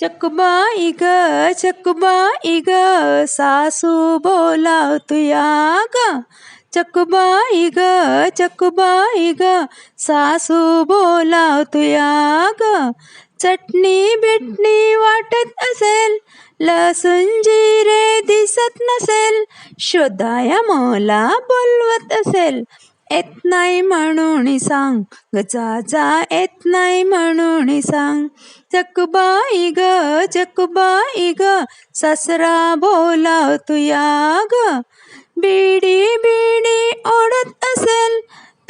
चकबाई ग चकबाई ग सासू बोलावतुया ग चकबाई ग चकबाई ग सासू बोलावतुया ग चटणी बिटणी वाटत असेल लसूण जिरे दिसत नसेल शोधाया मला बोलवत असेल. येत नाही म्हणून सांग. गजाचा येत नाही म्हणून सांग. चकबाई ग चकबाई ग ससरा बोलावतुया ग. बिडी बिडी ओढत असेल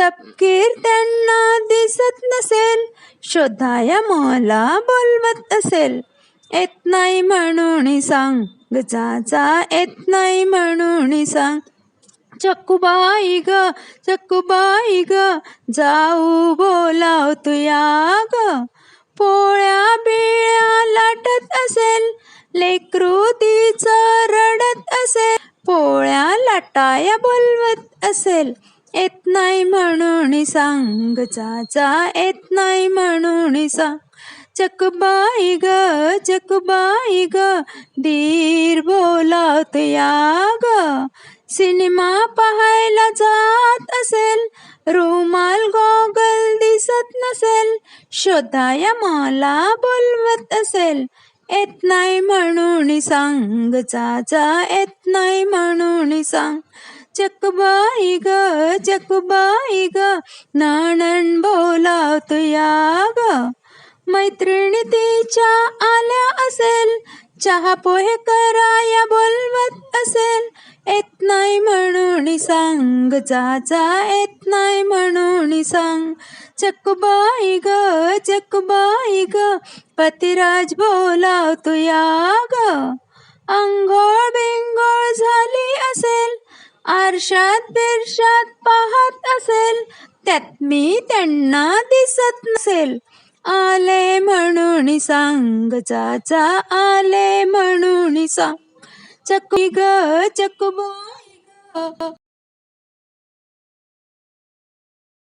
तपकीर त्यांना दिसत नसेल. शोधाया मला बोलवत असेल. येत नाही म्हणून सांग. गजाचा येत नाही म्हणून सांग. चक्कूबाई ग चक्कूबाई ग जाऊ बोलावतुया ग. पोळ्या बिळ्या लाटत असेल लेकरू तिचं रडत असेल. पोळ्या लाटाया बोलवत असेल येत नाही म्हणून सांग चाचा जा येत नाही म्हणून सांग. चकबाई ग चकबाई ग बोलावतो या ग. सिनेमा पाहायला जात असेल. रुमाल गॉगल दिसत नसेल. शोधाया मला बोलवत असेल. येत नाही म्हणून सांग जा जा येत नाही म्हणून सांग. चकबाई ग चकबाई ग बोलावतो या ग. मैत्रिणी तिच्या आल्या असेल. चहा पोहे कराया सांग जा येत नाही म्हणून सांग. चकबाई ग चकबाई ग पतिराज बोलावतुया ग. अंघोळ बिंगोळ झाली असेल आरशात बिरशात पाहत असेल त्यात मी त्यांना दिसत नसेल. आले म्हणून सांग चाचा आले म्हणून सांग. चकू ग चकबो